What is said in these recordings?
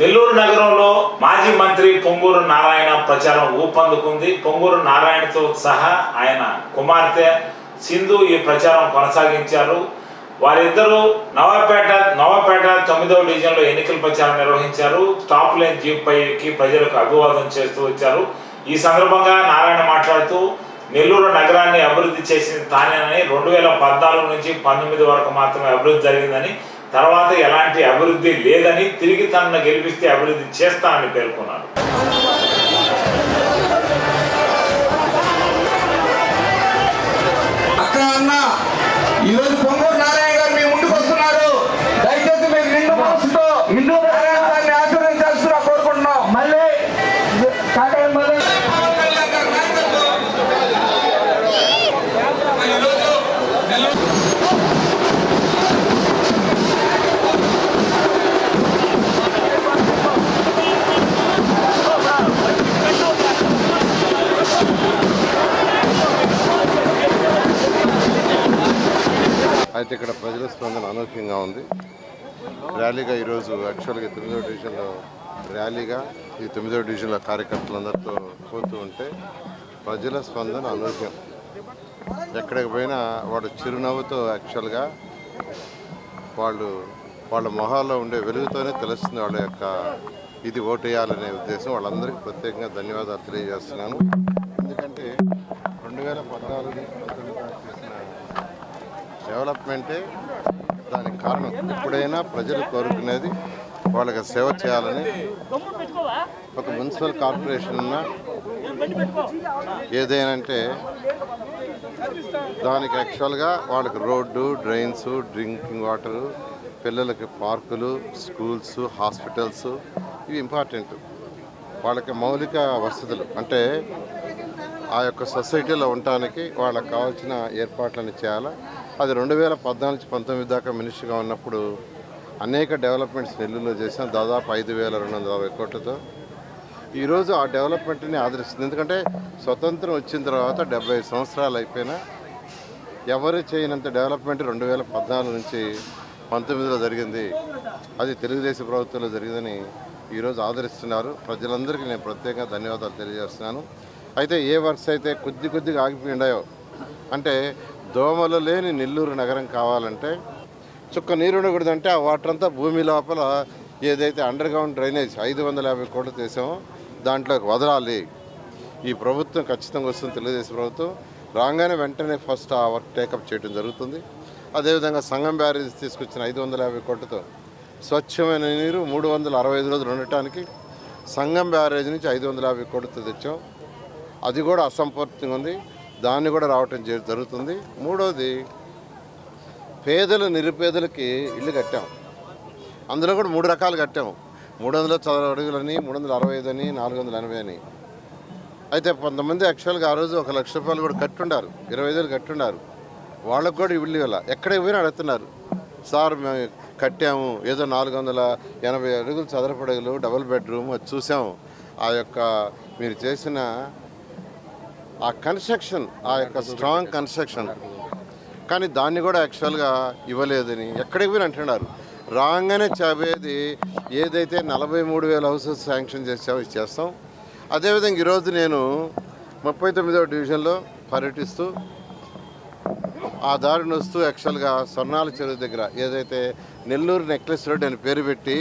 నెల్లూరు నగరంలో మాజీ మంత్రి పొంగూరు నారాయణ ప్రచారం ఊపందుకుంది. పొంగూరు నారాయణతో సహా ఆయన కుమార్తె సింధు ఈ ప్రచారం కొనసాగించారు. వారిద్దరూ నవాపేట నవాపేట తొమ్మిదవ డివిజన్లో ఎన్నికల ప్రచారం నిర్వహించారు. టాప్ లైన్ జీప్ పైకి ప్రజలకు అభివాదం చేస్తూ వచ్చారు. ఈ సందర్భంగా నారాయణ మాట్లాడుతూ నెల్లూరు నగరాన్ని అభివృద్ధి చేసింది తానేనని రెండు వేల పద్నాలుగు నుంచి పంతొమ్మిది వరకు మాత్రమే అభివృద్ధి జరిగిందని తర్వాత ఎలాంటి అభివృద్ధి లేదని తిరిగి తనను గెలిపిస్తే అభివృద్ధి చేస్తానని పేర్కొన్నారు. అయితే ఇక్కడ ప్రజల స్పందన అనూహ్యంగా ఉంది. ర్యాలీగా ఈరోజు యాక్చువల్గా తొమ్మిదవ డివిజన్లో ర్యాలీగా ఈ తొమ్మిదో డివిజన్లో కార్యకర్తలందరితో పోతూ ఉంటే ప్రజల స్పందన అనూహ్యం. ఎక్కడికి పోయినా వాడు చిరునవ్వుతో యాక్చువల్గా వాళ్ళు వాళ్ళ మొహాల్లో ఉండే వెలుగుతోనే తెలుస్తుంది వాళ్ళ యొక్క ఇది ఓటేయాలనే ఉద్దేశం. వాళ్ళందరికీ ప్రత్యేకంగా ధన్యవాదాలు తెలియజేస్తున్నాను. ఎందుకంటే రెండు వేల పద్నాలుగు డెవలప్మెంటే దానికి కారణం. ఎప్పుడైనా ప్రజలు కోరుకునేది వాళ్ళకి సేవ చేయాలని ఒక మున్సిపల్ కార్పొరేషన్ ఉన్న ఏదైనంటే దానికి యాక్చువల్గా వాళ్ళకి రోడ్డు డ్రైన్స్ డ్రింకింగ్ వాటరు పిల్లలకి పార్కులు స్కూల్స్ హాస్పిటల్స్ ఇవి ఇంపార్టెంట్. వాళ్ళకి మౌలిక వసతులు. అంటే ఆ యొక్క సొసైటీలో ఉండటానికి వాళ్ళకి కావాల్సిన ఏర్పాట్లను చేయాలా? అది రెండు వేల పద్నాలుగు పంతొమ్మిది దాకా మినిస్టర్గా ఉన్నప్పుడు అనేక డెవలప్మెంట్స్ నెల్లూరులో చేసాం దాదాపు ఐదు వేల రెండు వందల అరవై కోట్లతో. ఈరోజు ఆ డెవలప్మెంట్ని ఆదరిస్తుంది. ఎందుకంటే స్వతంత్రం వచ్చిన తర్వాత డెబ్బై సంవత్సరాలు అయిపోయినా ఎవరు చేయనంత డెవలప్మెంట్ రెండు వేల పద్నాలుగు నుంచి పంతొమ్మిదిలో జరిగింది. అది తెలుగుదేశం ప్రభుత్వంలో జరిగిందని ఈరోజు ఆదరిస్తున్నారు. ప్రజలందరికీ నేను ప్రత్యేకంగా ధన్యవాదాలు తెలియజేస్తున్నాను. అయితే ఏ వర్క్స్ అయితే కొద్ది కొద్దిగా ఆగిపోయి అంటే దోమలు లేని నెల్లూరు నగరం కావాలంటే చుక్క నీరు ఉండకూడదంటే ఆ వాటర్ అంతా భూమి లోపల ఏదైతే అండర్ గ్రౌండ్ డ్రైనేజ్ ఐదు వందల యాభై కోట్లు తీసామో దాంట్లోకి వదలాలి. ఈ ప్రభుత్వం ఖచ్చితంగా వస్తుంది తెలుగుదేశం ప్రభుత్వం. రాగానే వెంటనే ఫస్ట్ ఆ వర్క్ టేకప్ చేయడం జరుగుతుంది. అదేవిధంగా సంగం బ్యారేజ్ తీసుకొచ్చిన ఐదు వందల యాభై కోట్లతో స్వచ్ఛమైన నీరు మూడు వందల అరవై ఐదు రోజులు ఉండటానికి సంగం బ్యారేజ్ నుంచి ఐదు వందల యాభై కోట్లతో తెచ్చాం. అది కూడా అసంపూర్తిగా ఉంది. దాన్ని కూడా రావటం జరుగుతుంది. మూడోది పేదలు నిరుపేదలకి ఇల్లు కట్టాం. అందులో కూడా మూడు రకాలు కట్టాము మూడు వందల చదవ అడుగులని మూడు వందల అరవై ఐదు అని నాలుగు వందల ఎనభై అని అయితే కొంతమంది యాక్చువల్గా ఆ రోజు ఒక లక్ష రూపాయలు కూడా కట్టుండారు. ఇరవై ఐదు కట్టుండారు. వాళ్ళకు కూడా ఇల్లు ఇవ్వాల. ఎక్కడికి పోయినా అడుగుతున్నారు. సార్ మేము కట్టాము. ఏదో నాలుగు వందల ఎనభై అడుగులు చదరపడుగులు డబుల్ బెడ్రూమ్ అది చూసాము. ఆ యొక్క మీరు చేసిన ఆ కన్స్ట్రక్షన్ ఆ యొక్క స్ట్రాంగ్ కన్స్ట్రక్షన్ కానీ దాన్ని కూడా యాక్చువల్గా ఇవ్వలేదని ఎక్కడికి పోయినా అంటున్నారు. రాగానే చాబేది ఏదైతే నలభై మూడు వేల హౌసెస్ శాంక్షన్ చేసామో చేస్తాం. అదేవిధంగా ఈరోజు నేను ముప్పై తొమ్మిదవ డివిజన్లో పర్యటిస్తూ ఆ దారిని వస్తూ యాక్చువల్గా స్వర్ణాల చెరువు దగ్గర ఏదైతే నెల్లూరు నెక్లెస్ రోడ్ అని పేరు పెట్టి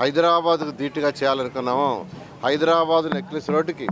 హైదరాబాద్కు ధీటుగా చేయాలనుకున్నామో హైదరాబాద్ నెక్లెస్ రోడ్డుకి